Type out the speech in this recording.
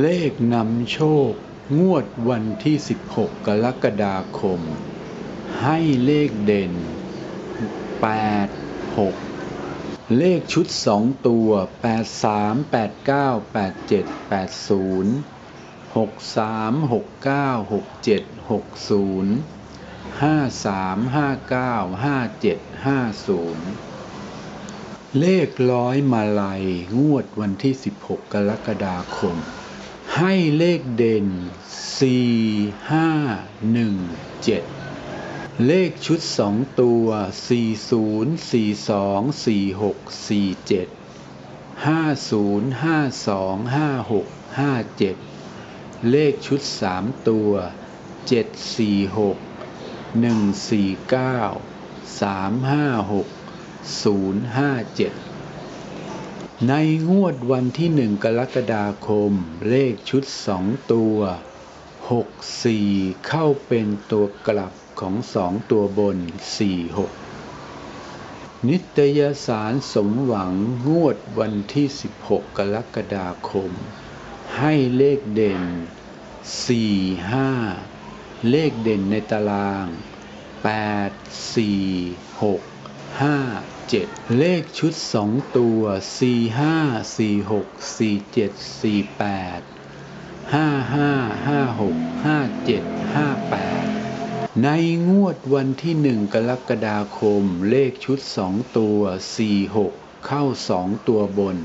เลขนำโชค งวดวันที่ 16 กรกฎาคม ให้เลขเด่น 8 6 เลขชุด 2 ตัว 8 3 8 9 8 7 8 0 6 3 6 9 6 7 6 0 5 3 5 9 5 7 5 0เลขร้อยมาลัย งวดวันที่ 16 กรกฎาคม ให้เลขเด่น 4 5 1 7 เลขชุด 2 ตัว 40 42 46 47 50 52 56 57 เลขชุด 3 ตัว 746 149 356 057 ในงวดวันที่หนึ่งกรกฎาคม เลขชุดสองตัว 64 เข้าเป็นตัวกลับของสองตัวบน 46 นิตยสารสมหวังงวดวันที่ 16 กรกฎาคม ให้เลขเด่น 4 5 เลขเด่นในตาราง 8 4 6 5 7เลขชุด2ตัว4 5 4 6 4 7 4 8 5 5 5 6 5 7 5 8ในงวดวันที่1กรกฎาคมเลขชุด2ตัว4 6เข้า2ตัวบน